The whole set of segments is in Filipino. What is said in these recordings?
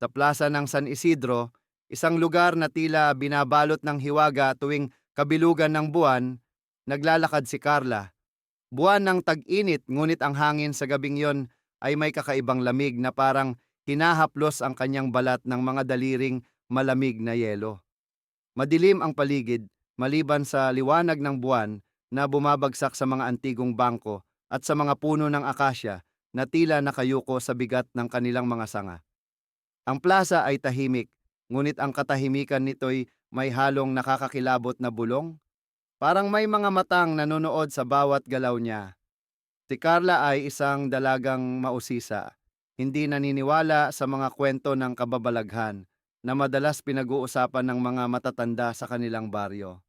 Sa plaza ng San Isidro, isang lugar na tila binabalot ng hiwaga tuwing kabilugan ng buwan, naglalakad si Carla. Buwan ng tag-init ngunit ang hangin sa gabing yon ay may kakaibang lamig na parang hinahaplos ang kanyang balat ng mga daliring malamig na yelo. Madilim ang paligid maliban sa liwanag ng buwan na bumabagsak sa mga antigong bangko at sa mga puno ng akasya na tila nakayuko sa bigat ng kanilang mga sanga. Ang plaza ay tahimik, ngunit ang katahimikan nito'y may halong nakakakilabot na bulong. Parang may mga matang nanonood sa bawat galaw niya. Si Carla ay isang dalagang mausisa, hindi naniniwala sa mga kwento ng kababalaghan na madalas pinag-uusapan ng mga matatanda sa kanilang baryo.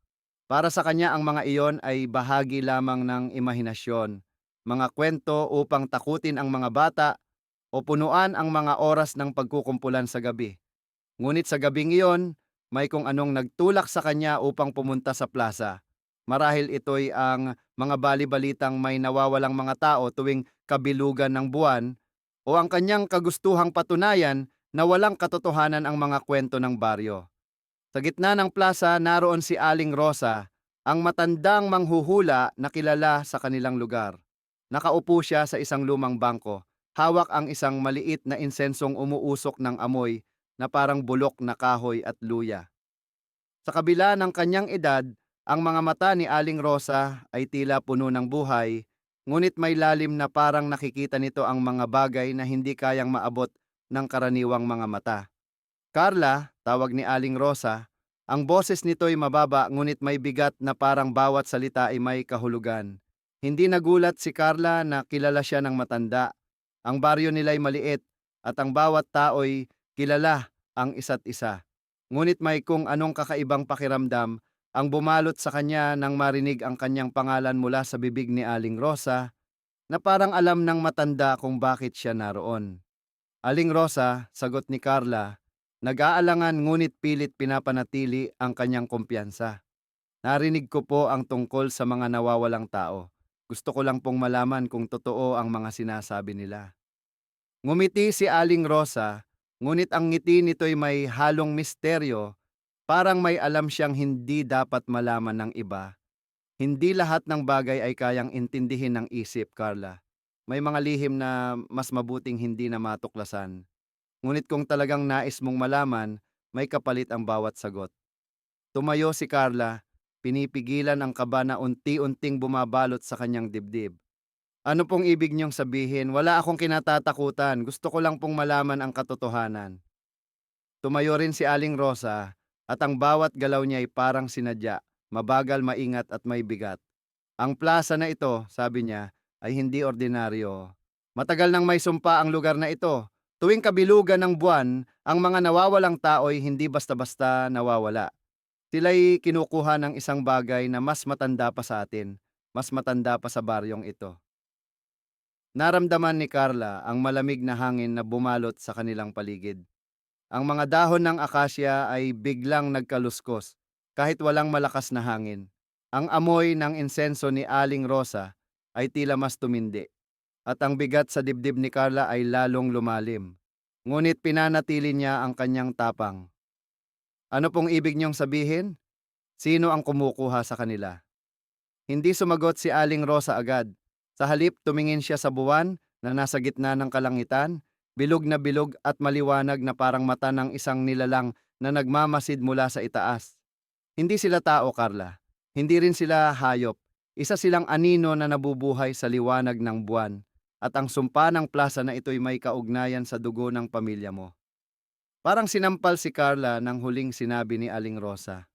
Para sa kanya ang mga iyon ay bahagi lamang ng imahinasyon, mga kwento upang takutin ang mga bata o punuan ang mga oras ng pagkukumpulan sa gabi. Ngunit sa gabing iyon, may kung anong nagtulak sa kanya upang pumunta sa plaza. Marahil ito'y ang mga bali-balitang may nawawalang mga tao tuwing kabilugan ng buwan o ang kanyang kagustuhang patunayan na walang katotohanan ang mga kwento ng baryo. Sa gitna ng plaza, naroon si Aling Rosa, ang matandang manghuhula na kilala sa kanilang lugar. Nakaupo siya sa isang lumang bangko, hawak ang isang maliit na insensong umuusok ng amoy na parang bulok na kahoy at luya. Sa kabila ng kanyang edad, ang mga mata ni Aling Rosa ay tila puno ng buhay, ngunit may lalim na parang nakikita nito ang mga bagay na hindi kayang maabot ng karaniwang mga mata. Carla, tawag ni Aling Rosa, ang boses nito'y mababa ngunit may bigat na parang bawat salita ay may kahulugan. Hindi nagulat si Carla na kilala siya ng matanda. Ang baryo nila'y maliit at ang bawat tao'y kilala ang isa't isa. Ngunit may kung anong kakaibang pakiramdam ang bumalot sa kanya nang marinig ang kanyang pangalan mula sa bibig ni Aling Rosa na parang alam ng matanda kung bakit siya naroon. Aling Rosa, sagot ni Carla, nag-aalangan ngunit pilit pinapanatili ang kanyang kumpiyansa. Narinig ko po ang tungkol sa mga nawawalang tao. Gusto ko lang pong malaman kung totoo ang mga sinasabi nila. Ngumiti si Aling Rosa, ngunit ang ngiti nito'y may halong misteryo Parang may alam siyang hindi dapat malaman ng iba. Hindi lahat ng bagay ay kayang intindihin ng isip, Carla. May mga lihim na mas mabuting hindi na matuklasan. Ngunit kung talagang nais mong malaman, may kapalit ang bawat sagot. Tumayo si Carla, pinipigilan ang kaba na unti-unting bumabalot sa kanyang dibdib. Ano pong ibig niyong sabihin? Wala akong kinatatakutan. Gusto ko lang pong malaman ang katotohanan. Tumayo rin si Aling Rosa, at ang bawat galaw niya ay parang sinadya, mabagal, maingat at may bigat. Ang plaza na ito, sabi niya, ay hindi ordinaryo. Matagal nang may sumpa ang lugar na ito. Tuwing kabilugan ng buwan, ang mga nawawalang tao ay hindi basta-basta nawawala. Sila'y kinukuha ng isang bagay na mas matanda pa sa atin, mas matanda pa sa baryong ito. Naramdaman ni Carla ang malamig na hangin na bumalot sa kanilang paligid. Ang mga dahon ng akasya ay biglang nagkaluskos kahit walang malakas na hangin. Ang amoy ng insenso ni Aling Rosa ay tila mas tumindi at ang bigat sa dibdib ni Carla ay lalong lumalim. Ngunit pinanatili niya ang kanyang tapang. Ano pong ibig niyong sabihin? Sino ang kumukuha sa kanila? Hindi sumagot si Aling Rosa agad. Sa halip tumingin siya sa buwan na nasa gitna ng kalangitan bilog na bilog at maliwanag na parang mata ng isang nilalang na nagmamasid mula sa itaas. Hindi sila tao, Carla. Hindi rin sila hayop. Isa silang anino na nabubuhay sa liwanag ng buwan at ang sumpa ng plaza na ito'y may kaugnayan sa dugo ng pamilya mo. Parang sinampal si Carla nang huling sinabi ni Aling Rosa.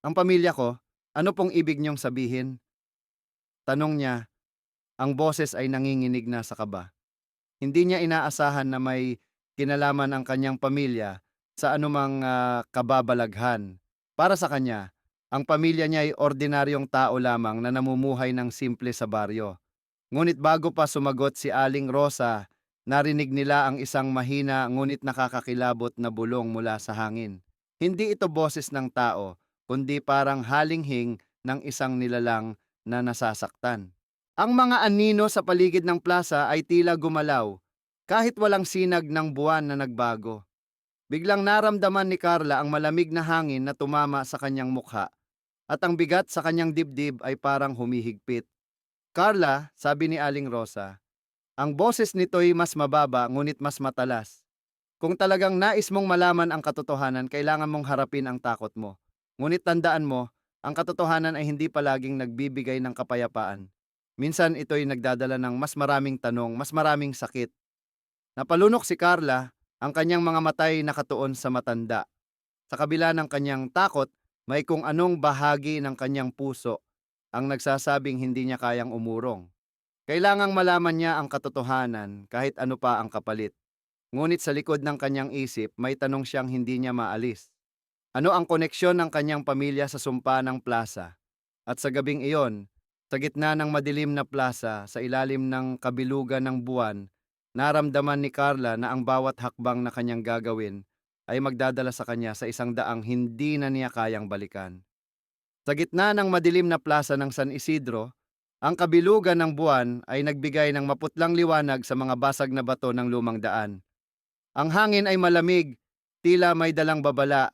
Ang pamilya ko, ano pong ibig niyong sabihin? Tanong niya, ang boses ay nanginginig na sa kaba. Hindi niya inaasahan na may kinalaman ang kanyang pamilya sa anumang uh, kababalaghan. Para sa kanya, ang pamilya niya ay ordinaryong tao lamang na namumuhay ng simple sa baryo. Ngunit bago pa sumagot si Aling Rosa, narinig nila ang isang mahina ngunit nakakakilabot na bulong mula sa hangin. Hindi ito boses ng tao, kundi parang halinghing ng isang nilalang na nasasaktan. Ang mga anino sa paligid ng plaza ay tila gumalaw kahit walang sinag ng buwan na nagbago. Biglang naramdaman ni Carla ang malamig na hangin na tumama sa kanyang mukha at ang bigat sa kanyang dibdib ay parang humihigpit. Carla, sabi ni Aling Rosa, ang boses nito'y mas mababa ngunit mas matalas. Kung talagang nais mong malaman ang katotohanan, kailangan mong harapin ang takot mo. Ngunit tandaan mo, ang katotohanan ay hindi palaging nagbibigay ng kapayapaan. Minsan ito'y nagdadala ng mas maraming tanong, mas maraming sakit. Napalunok si Carla, ang kanyang mga matay nakatuon sa matanda. Sa kabila ng kanyang takot, may kung anong bahagi ng kanyang puso ang nagsasabing hindi niya kayang umurong. Kailangang malaman niya ang katotohanan kahit ano pa ang kapalit. Ngunit sa likod ng kanyang isip, may tanong siyang hindi niya maalis. Ano ang koneksyon ng kanyang pamilya sa sumpa ng plaza? At sa gabing iyon, sa gitna ng madilim na plaza, sa ilalim ng kabilugan ng buwan, naramdaman ni Carla na ang bawat hakbang na kanyang gagawin ay magdadala sa kanya sa isang daang hindi na niya kayang balikan. Sa gitna ng madilim na plaza ng San Isidro, ang kabilugan ng buwan ay nagbigay ng maputlang liwanag sa mga basag na bato ng lumang daan. Ang hangin ay malamig, tila may dalang babala,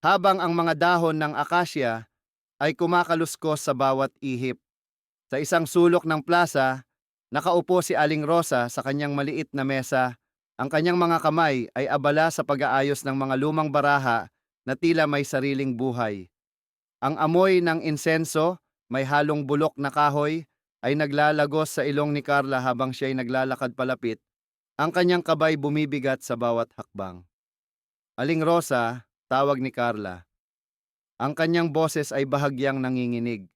habang ang mga dahon ng akasya ay kumakaluskos sa bawat ihip. Sa isang sulok ng plaza, nakaupo si Aling Rosa sa kanyang maliit na mesa. Ang kanyang mga kamay ay abala sa pag-aayos ng mga lumang baraha na tila may sariling buhay. Ang amoy ng insenso, may halong bulok na kahoy, ay naglalagos sa ilong ni Carla habang siya'y naglalakad palapit. Ang kanyang kabay bumibigat sa bawat hakbang. Aling Rosa, tawag ni Carla. Ang kanyang boses ay bahagyang nanginginig.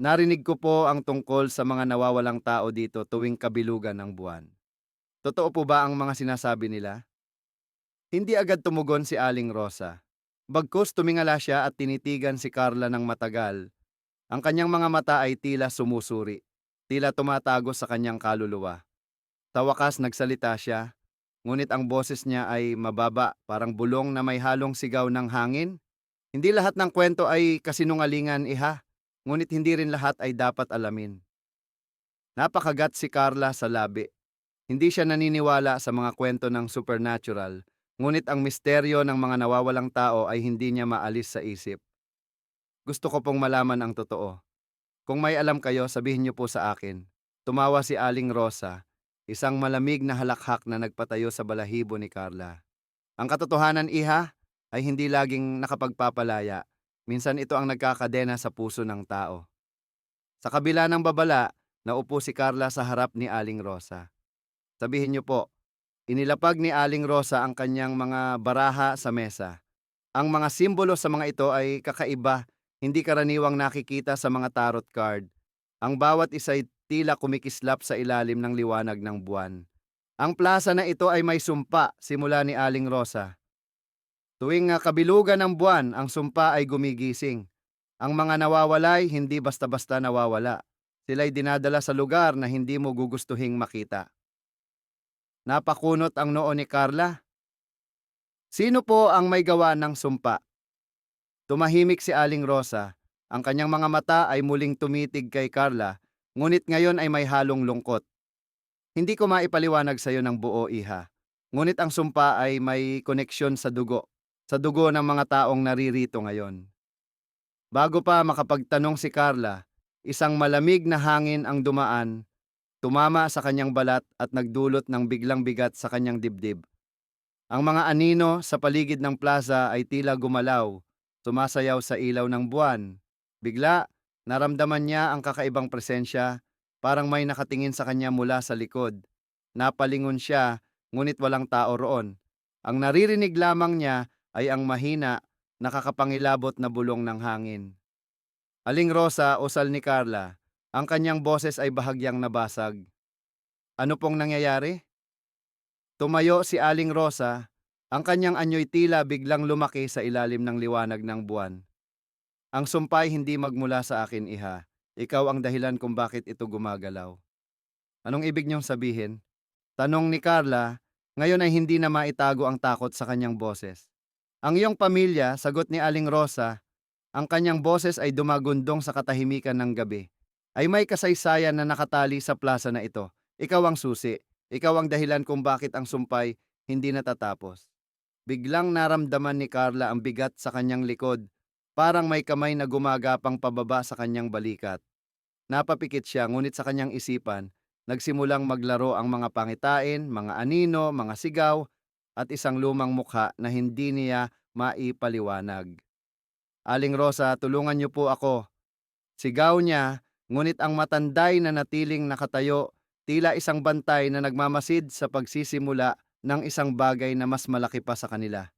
Narinig ko po ang tungkol sa mga nawawalang tao dito tuwing kabilugan ng buwan. Totoo po ba ang mga sinasabi nila? Hindi agad tumugon si Aling Rosa. Bagkus tumingala siya at tinitigan si Carla ng matagal. Ang kanyang mga mata ay tila sumusuri, tila tumatago sa kanyang kaluluwa. Sa wakas nagsalita siya, ngunit ang boses niya ay mababa, parang bulong na may halong sigaw ng hangin. Hindi lahat ng kwento ay kasinungalingan, iha, ngunit hindi rin lahat ay dapat alamin. Napakagat si Carla sa labi. Hindi siya naniniwala sa mga kwento ng supernatural, ngunit ang misteryo ng mga nawawalang tao ay hindi niya maalis sa isip. Gusto ko pong malaman ang totoo. Kung may alam kayo, sabihin niyo po sa akin. Tumawa si Aling Rosa, isang malamig na halakhak na nagpatayo sa balahibo ni Carla. Ang katotohanan, iha, ay hindi laging nakapagpapalaya. Minsan ito ang nagkakadena sa puso ng tao. Sa kabila ng babala, naupo si Carla sa harap ni Aling Rosa. Sabihin niyo po, inilapag ni Aling Rosa ang kanyang mga baraha sa mesa. Ang mga simbolo sa mga ito ay kakaiba, hindi karaniwang nakikita sa mga tarot card. Ang bawat isa ay tila kumikislap sa ilalim ng liwanag ng buwan. Ang plaza na ito ay may sumpa simula ni Aling Rosa. Tuwing nga kabilugan ng buwan, ang sumpa ay gumigising. Ang mga nawawalay hindi basta-basta nawawala. Sila'y dinadala sa lugar na hindi mo gugustuhing makita. Napakunot ang noo ni Carla. Sino po ang may gawa ng sumpa? Tumahimik si Aling Rosa. Ang kanyang mga mata ay muling tumitig kay Carla, ngunit ngayon ay may halong lungkot. Hindi ko maipaliwanag sa iyo ng buo, iha. Ngunit ang sumpa ay may koneksyon sa dugo, sa dugo ng mga taong naririto ngayon. Bago pa makapagtanong si Carla, isang malamig na hangin ang dumaan, tumama sa kanyang balat at nagdulot ng biglang bigat sa kanyang dibdib. Ang mga anino sa paligid ng plaza ay tila gumalaw, sumasayaw sa ilaw ng buwan. Bigla, naramdaman niya ang kakaibang presensya, parang may nakatingin sa kanya mula sa likod. Napalingon siya, ngunit walang tao roon. Ang naririnig lamang niya ay ang mahina, nakakapangilabot na bulong ng hangin. Aling Rosa, usal ni Carla, ang kanyang boses ay bahagyang nabasag. Ano pong nangyayari? Tumayo si Aling Rosa, ang kanyang anyo'y tila biglang lumaki sa ilalim ng liwanag ng buwan. Ang sumpay hindi magmula sa akin, iha. Ikaw ang dahilan kung bakit ito gumagalaw. Anong ibig niyong sabihin? Tanong ni Carla, ngayon ay hindi na maitago ang takot sa kanyang boses. Ang iyong pamilya, sagot ni Aling Rosa, ang kanyang boses ay dumagundong sa katahimikan ng gabi. Ay may kasaysayan na nakatali sa plaza na ito. Ikaw ang susi. Ikaw ang dahilan kung bakit ang sumpay hindi natatapos. Biglang naramdaman ni Carla ang bigat sa kanyang likod, parang may kamay na gumagapang pababa sa kanyang balikat. Napapikit siya ngunit sa kanyang isipan, nagsimulang maglaro ang mga pangitain, mga anino, mga sigaw, at isang lumang mukha na hindi niya maipaliwanag. Aling Rosa, tulungan niyo po ako. Sigaw niya, ngunit ang matanday na natiling nakatayo, tila isang bantay na nagmamasid sa pagsisimula ng isang bagay na mas malaki pa sa kanila.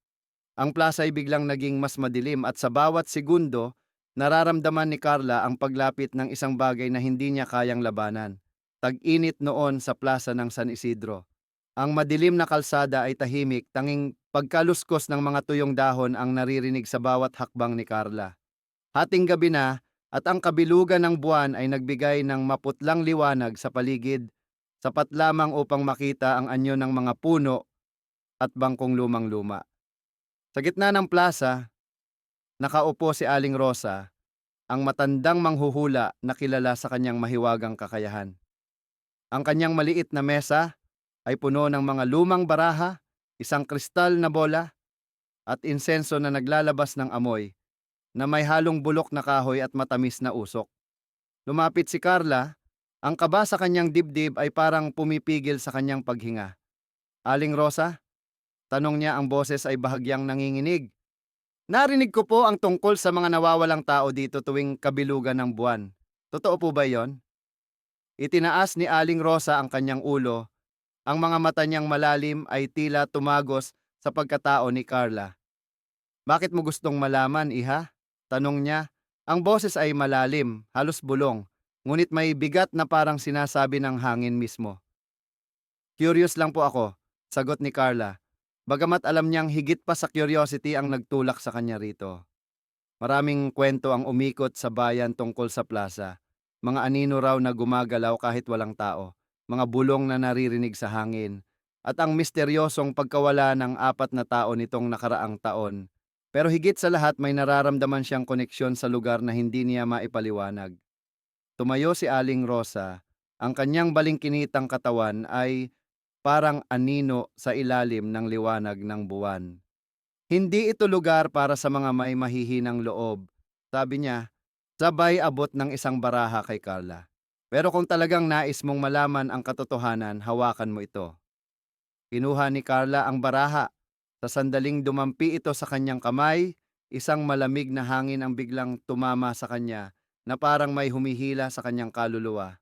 Ang plaza ay biglang naging mas madilim at sa bawat segundo, nararamdaman ni Carla ang paglapit ng isang bagay na hindi niya kayang labanan. Tag-init noon sa plaza ng San Isidro. Ang madilim na kalsada ay tahimik, tanging pagkaluskos ng mga tuyong dahon ang naririnig sa bawat hakbang ni Carla. Hating gabi na at ang kabilugan ng buwan ay nagbigay ng maputlang liwanag sa paligid, sapat lamang upang makita ang anyo ng mga puno at bangkong lumang-luma. Sa gitna ng plaza, nakaupo si Aling Rosa, ang matandang manghuhula na kilala sa kanyang mahiwagang kakayahan. Ang kanyang maliit na mesa ay puno ng mga lumang baraha, isang kristal na bola, at insenso na naglalabas ng amoy na may halong bulok na kahoy at matamis na usok. Lumapit si Carla, ang kaba sa kanyang dibdib ay parang pumipigil sa kanyang paghinga. Aling Rosa? Tanong niya ang boses ay bahagyang nanginginig. Narinig ko po ang tungkol sa mga nawawalang tao dito tuwing kabilugan ng buwan. Totoo po ba yon? Itinaas ni Aling Rosa ang kanyang ulo. Ang mga mata niyang malalim ay tila tumagos sa pagkatao ni Carla. Bakit mo gustong malaman, iha? Tanong niya. Ang boses ay malalim, halos bulong, ngunit may bigat na parang sinasabi ng hangin mismo. Curious lang po ako, sagot ni Carla. Bagamat alam niyang higit pa sa curiosity ang nagtulak sa kanya rito. Maraming kwento ang umikot sa bayan tungkol sa plaza. Mga anino raw na gumagalaw kahit walang tao, mga bulong na naririnig sa hangin, at ang misteryosong pagkawala ng apat na tao nitong nakaraang taon pero higit sa lahat may nararamdaman siyang koneksyon sa lugar na hindi niya maipaliwanag. Tumayo si Aling Rosa, ang kanyang balingkinitang katawan ay parang anino sa ilalim ng liwanag ng buwan. Hindi ito lugar para sa mga may mahihinang loob, sabi niya, sabay abot ng isang baraha kay Carla. Pero kung talagang nais mong malaman ang katotohanan, hawakan mo ito. Kinuha ni Carla ang baraha sa sandaling dumampi ito sa kanyang kamay, isang malamig na hangin ang biglang tumama sa kanya na parang may humihila sa kanyang kaluluwa.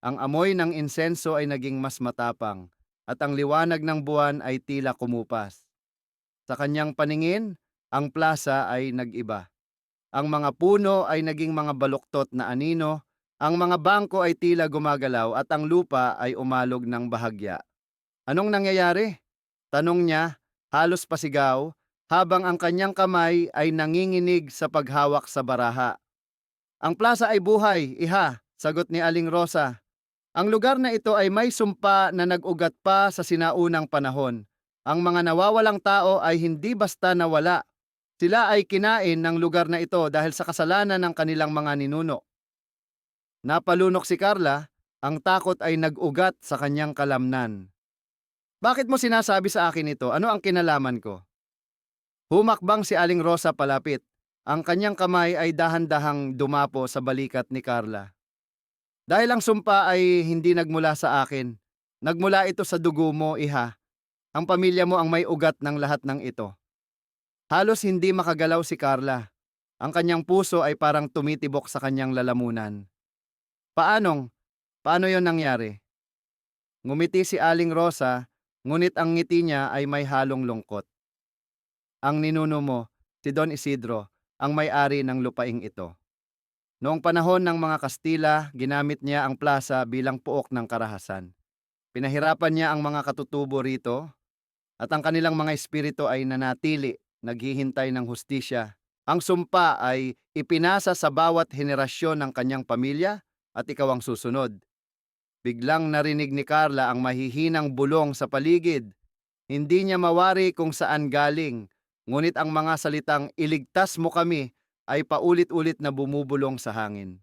Ang amoy ng insenso ay naging mas matapang at ang liwanag ng buwan ay tila kumupas. Sa kanyang paningin, ang plaza ay nag-iba. Ang mga puno ay naging mga baluktot na anino, ang mga bangko ay tila gumagalaw at ang lupa ay umalog ng bahagya. Anong nangyayari? Tanong niya halos pasigaw, habang ang kanyang kamay ay nanginginig sa paghawak sa baraha. Ang plaza ay buhay, iha, sagot ni Aling Rosa. Ang lugar na ito ay may sumpa na nag-ugat pa sa sinaunang panahon. Ang mga nawawalang tao ay hindi basta nawala. Sila ay kinain ng lugar na ito dahil sa kasalanan ng kanilang mga ninuno. Napalunok si Carla, ang takot ay nag-ugat sa kanyang kalamnan. Bakit mo sinasabi sa akin ito? Ano ang kinalaman ko? Humakbang si Aling Rosa palapit. Ang kanyang kamay ay dahan-dahang dumapo sa balikat ni Carla. Dahil ang sumpa ay hindi nagmula sa akin. Nagmula ito sa dugo mo, iha. Ang pamilya mo ang may ugat ng lahat ng ito. Halos hindi makagalaw si Carla. Ang kanyang puso ay parang tumitibok sa kanyang lalamunan. Paanong? Paano yon nangyari? Ngumiti si Aling Rosa ngunit ang ngiti niya ay may halong lungkot. Ang ninuno mo, si Don Isidro, ang may-ari ng lupaing ito. Noong panahon ng mga Kastila, ginamit niya ang plaza bilang puok ng karahasan. Pinahirapan niya ang mga katutubo rito at ang kanilang mga espiritu ay nanatili, naghihintay ng hustisya. Ang sumpa ay ipinasa sa bawat henerasyon ng kanyang pamilya at ikaw ang susunod. Biglang narinig ni Carla ang mahihinang bulong sa paligid. Hindi niya mawari kung saan galing, ngunit ang mga salitang iligtas mo kami ay paulit-ulit na bumubulong sa hangin.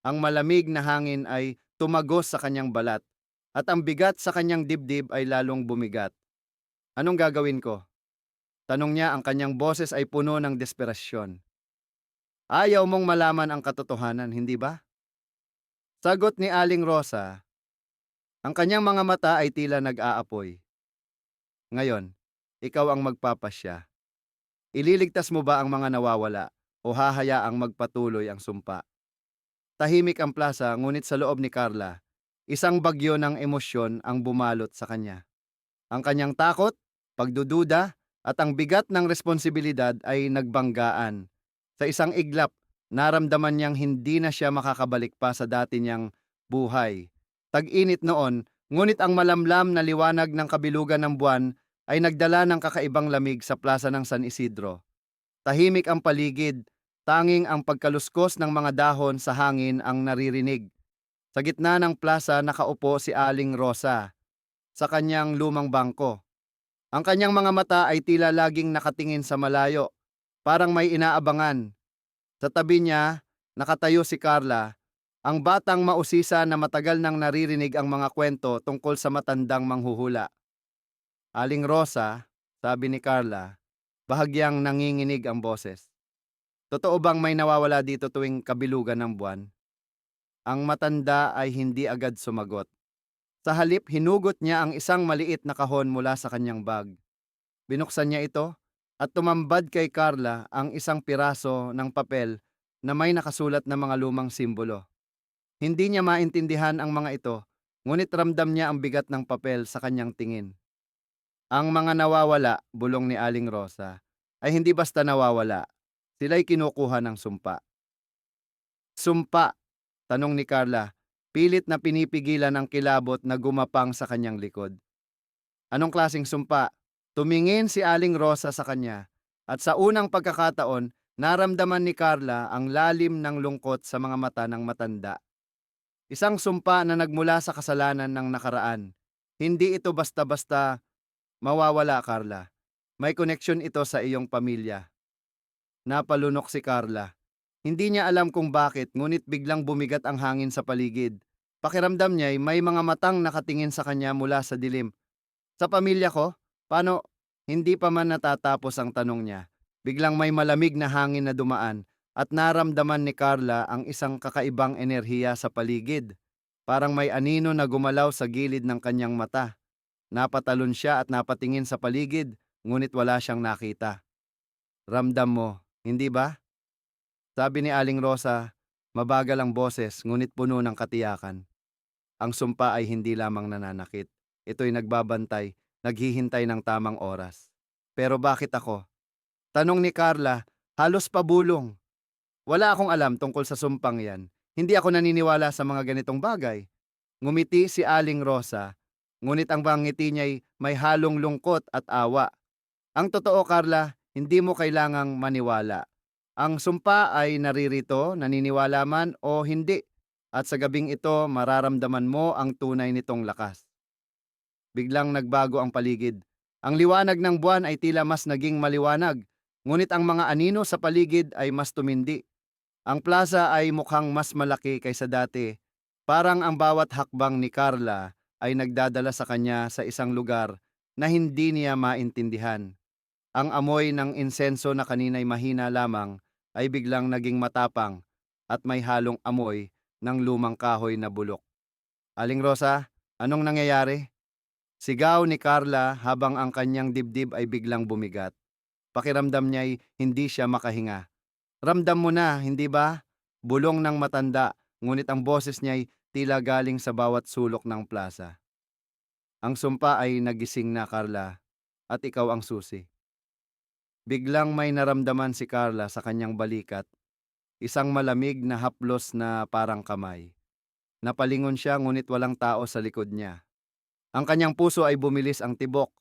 Ang malamig na hangin ay tumagos sa kanyang balat at ang bigat sa kanyang dibdib ay lalong bumigat. Anong gagawin ko? Tanong niya ang kanyang boses ay puno ng desperasyon. Ayaw mong malaman ang katotohanan, hindi ba? Sagot ni Aling Rosa, ang kanyang mga mata ay tila nag-aapoy. Ngayon, ikaw ang magpapasya. Ililigtas mo ba ang mga nawawala o hahayaang magpatuloy ang sumpa? Tahimik ang plaza ngunit sa loob ni Carla, isang bagyo ng emosyon ang bumalot sa kanya. Ang kanyang takot, pagdududa, at ang bigat ng responsibilidad ay nagbanggaan. Sa isang iglap, naramdaman niyang hindi na siya makakabalik pa sa dati niyang buhay. Tag-init noon, ngunit ang malamlam na liwanag ng kabilugan ng buwan ay nagdala ng kakaibang lamig sa plaza ng San Isidro. Tahimik ang paligid, tanging ang pagkaluskos ng mga dahon sa hangin ang naririnig. Sa gitna ng plaza nakaupo si Aling Rosa sa kanyang lumang bangko. Ang kanyang mga mata ay tila laging nakatingin sa malayo, parang may inaabangan. Sa tabi niya, nakatayo si Carla, ang batang mausisa na matagal nang naririnig ang mga kwento tungkol sa matandang manghuhula. Aling Rosa, sabi ni Carla, bahagyang nanginginig ang boses. Totoo bang may nawawala dito tuwing kabilugan ng buwan? Ang matanda ay hindi agad sumagot. Sa halip, hinugot niya ang isang maliit na kahon mula sa kanyang bag. Binuksan niya ito at tumambad kay Carla ang isang piraso ng papel na may nakasulat na mga lumang simbolo. Hindi niya maintindihan ang mga ito, ngunit ramdam niya ang bigat ng papel sa kanyang tingin. Ang mga nawawala, bulong ni Aling Rosa, ay hindi basta nawawala. Sila'y kinukuha ng sumpa. Sumpa, tanong ni Carla, pilit na pinipigilan ang kilabot na gumapang sa kanyang likod. Anong klasing sumpa? Tumingin si Aling Rosa sa kanya at sa unang pagkakataon, naramdaman ni Carla ang lalim ng lungkot sa mga mata ng matanda. Isang sumpa na nagmula sa kasalanan ng nakaraan. Hindi ito basta-basta mawawala, Carla. May koneksyon ito sa iyong pamilya. Napalunok si Carla. Hindi niya alam kung bakit, ngunit biglang bumigat ang hangin sa paligid. Pakiramdam niya ay may mga matang nakatingin sa kanya mula sa dilim. Sa pamilya ko? Paano? Hindi pa man natatapos ang tanong niya. Biglang may malamig na hangin na dumaan at naramdaman ni Carla ang isang kakaibang enerhiya sa paligid. Parang may anino na gumalaw sa gilid ng kanyang mata. Napatalon siya at napatingin sa paligid, ngunit wala siyang nakita. Ramdam mo, hindi ba? Sabi ni Aling Rosa, mabagal ang boses ngunit puno ng katiyakan. Ang sumpa ay hindi lamang nananakit. Ito'y nagbabantay, naghihintay ng tamang oras. Pero bakit ako? Tanong ni Carla, halos pabulong. Wala akong alam tungkol sa sumpang yan. Hindi ako naniniwala sa mga ganitong bagay. Ngumiti si Aling Rosa, ngunit ang bangiti niya'y may halong lungkot at awa. Ang totoo, Carla, hindi mo kailangang maniwala. Ang sumpa ay naririto, naniniwala man o hindi, at sa gabing ito mararamdaman mo ang tunay nitong lakas. Biglang nagbago ang paligid. Ang liwanag ng buwan ay tila mas naging maliwanag, ngunit ang mga anino sa paligid ay mas tumindi. Ang plaza ay mukhang mas malaki kaysa dati, parang ang bawat hakbang ni Carla ay nagdadala sa kanya sa isang lugar na hindi niya maintindihan. Ang amoy ng insenso na kanina'y mahina lamang ay biglang naging matapang at may halong amoy ng lumang kahoy na bulok. Aling Rosa, anong nangyayari? Sigaw ni Carla habang ang kanyang dibdib ay biglang bumigat. Pakiramdam niya'y hindi siya makahinga. Ramdam mo na, hindi ba? Bulong ng matanda, ngunit ang boses niya'y tila galing sa bawat sulok ng plaza. Ang sumpa ay nagising na, Carla, at ikaw ang susi. Biglang may naramdaman si Carla sa kanyang balikat, isang malamig na haplos na parang kamay. Napalingon siya ngunit walang tao sa likod niya. Ang kanyang puso ay bumilis ang tibok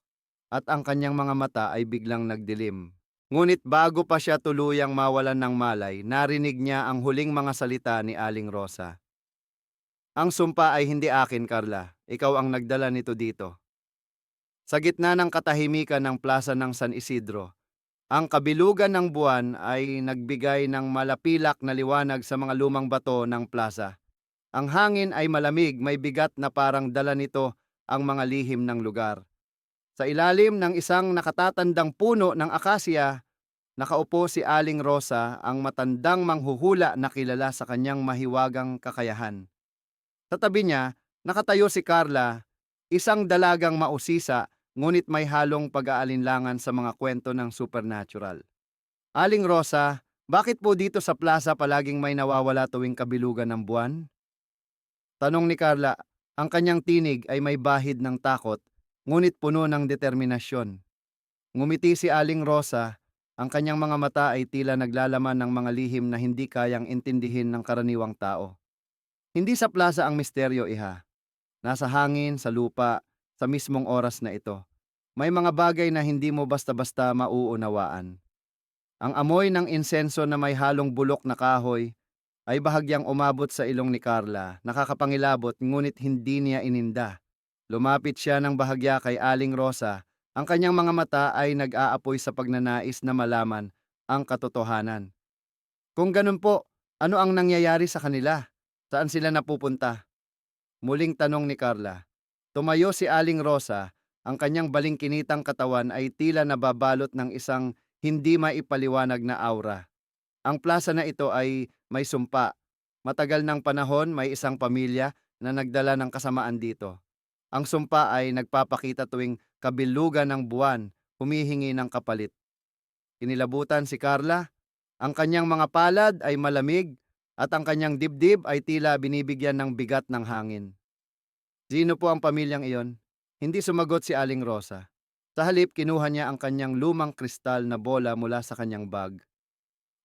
at ang kanyang mga mata ay biglang nagdilim. Ngunit bago pa siya tuluyang mawalan ng malay, narinig niya ang huling mga salita ni Aling Rosa. Ang sumpa ay hindi akin, Carla. Ikaw ang nagdala nito dito. Sa gitna ng katahimikan ng plaza ng San Isidro, ang kabilugan ng buwan ay nagbigay ng malapilak na liwanag sa mga lumang bato ng plaza. Ang hangin ay malamig, may bigat na parang dala nito ang mga lihim ng lugar. Sa ilalim ng isang nakatatandang puno ng akasya, nakaupo si Aling Rosa, ang matandang manghuhula na kilala sa kanyang mahiwagang kakayahan. Sa tabi niya, nakatayo si Carla, isang dalagang mausisa ngunit may halong pag-aalinlangan sa mga kwento ng supernatural. Aling Rosa, bakit po dito sa plaza palaging may nawawala tuwing kabilugan ng buwan? Tanong ni Carla, ang kanyang tinig ay may bahid ng takot, ngunit puno ng determinasyon. Ngumiti si Aling Rosa, ang kanyang mga mata ay tila naglalaman ng mga lihim na hindi kayang intindihin ng karaniwang tao. Hindi sa plaza ang misteryo, iha. Nasa hangin, sa lupa, sa mismong oras na ito. May mga bagay na hindi mo basta-basta mauunawaan. Ang amoy ng insenso na may halong bulok na kahoy ay bahagyang umabot sa ilong ni Carla, nakakapangilabot ngunit hindi niya ininda. Lumapit siya ng bahagya kay Aling Rosa, ang kanyang mga mata ay nag-aapoy sa pagnanais na malaman ang katotohanan. Kung ganun po, ano ang nangyayari sa kanila? Saan sila napupunta? Muling tanong ni Carla. Tumayo si Aling Rosa, ang kanyang balingkinitang katawan ay tila nababalot ng isang hindi maipaliwanag na aura. Ang plaza na ito ay may sumpa. Matagal ng panahon may isang pamilya na nagdala ng kasamaan dito. Ang sumpa ay nagpapakita tuwing kabilugan ng buwan, humihingi ng kapalit. Inilabutan si Carla. Ang kanyang mga palad ay malamig at ang kanyang dibdib ay tila binibigyan ng bigat ng hangin. Sino po ang pamilyang iyon? Hindi sumagot si Aling Rosa. Sa halip, kinuha niya ang kanyang lumang kristal na bola mula sa kanyang bag.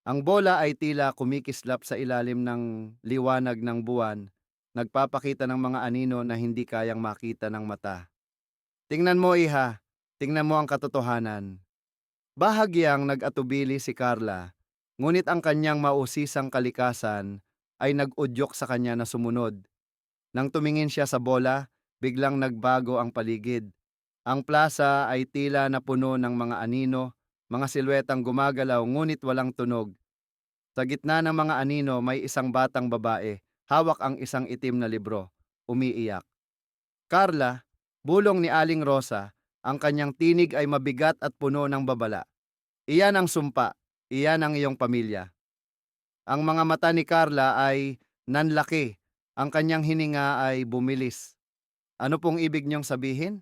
Ang bola ay tila kumikislap sa ilalim ng liwanag ng buwan, nagpapakita ng mga anino na hindi kayang makita ng mata. Tingnan mo, iha. Tingnan mo ang katotohanan. Bahagyang nag-atubili si Carla, ngunit ang kanyang mausisang kalikasan ay nag-udyok sa kanya na sumunod. Nang tumingin siya sa bola, biglang nagbago ang paligid. Ang plaza ay tila na puno ng mga anino, mga silwetang gumagalaw ngunit walang tunog. Sa gitna ng mga anino may isang batang babae, hawak ang isang itim na libro, umiiyak. Carla, bulong ni Aling Rosa, ang kanyang tinig ay mabigat at puno ng babala. Iyan ang sumpa, iyan ang iyong pamilya. Ang mga mata ni Carla ay nanlaki, ang kanyang hininga ay bumilis. Ano pong ibig niyong sabihin?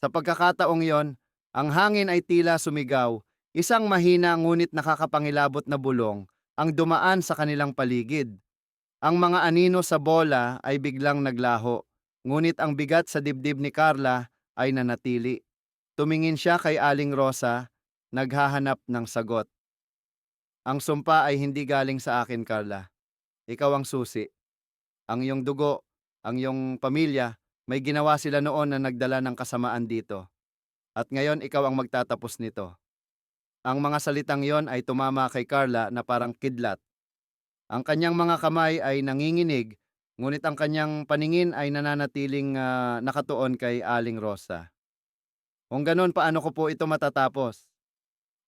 Sa pagkakataong yon, ang hangin ay tila sumigaw, isang mahina ngunit nakakapangilabot na bulong ang dumaan sa kanilang paligid. Ang mga anino sa bola ay biglang naglaho, ngunit ang bigat sa dibdib ni Carla ay nanatili. Tumingin siya kay Aling Rosa, naghahanap ng sagot. Ang sumpa ay hindi galing sa akin, Carla. Ikaw ang susi. Ang iyong dugo, ang iyong pamilya, may ginawa sila noon na nagdala ng kasamaan dito. At ngayon ikaw ang magtatapos nito. Ang mga salitang yon ay tumama kay Carla na parang kidlat. Ang kanyang mga kamay ay nanginginig, ngunit ang kanyang paningin ay nananatiling ah, nakatuon kay Aling Rosa. Kung ganon, paano ko po ito matatapos?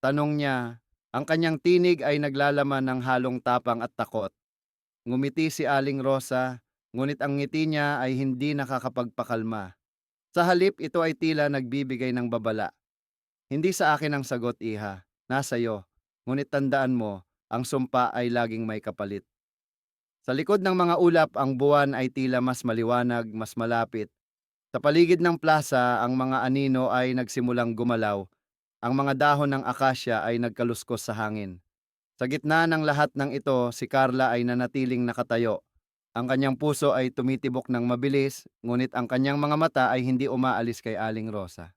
Tanong niya, ang kanyang tinig ay naglalaman ng halong tapang at takot. Ngumiti si Aling Rosa, ngunit ang ngiti niya ay hindi nakakapagpakalma. Sa halip, ito ay tila nagbibigay ng babala. Hindi sa akin ang sagot, iha. Nasa iyo. Ngunit tandaan mo, ang sumpa ay laging may kapalit. Sa likod ng mga ulap, ang buwan ay tila mas maliwanag, mas malapit. Sa paligid ng plaza, ang mga anino ay nagsimulang gumalaw. Ang mga dahon ng akasya ay nagkaluskos sa hangin. Sa gitna ng lahat ng ito, si Carla ay nanatiling nakatayo. Ang kanyang puso ay tumitibok ng mabilis, ngunit ang kanyang mga mata ay hindi umaalis kay Aling Rosa.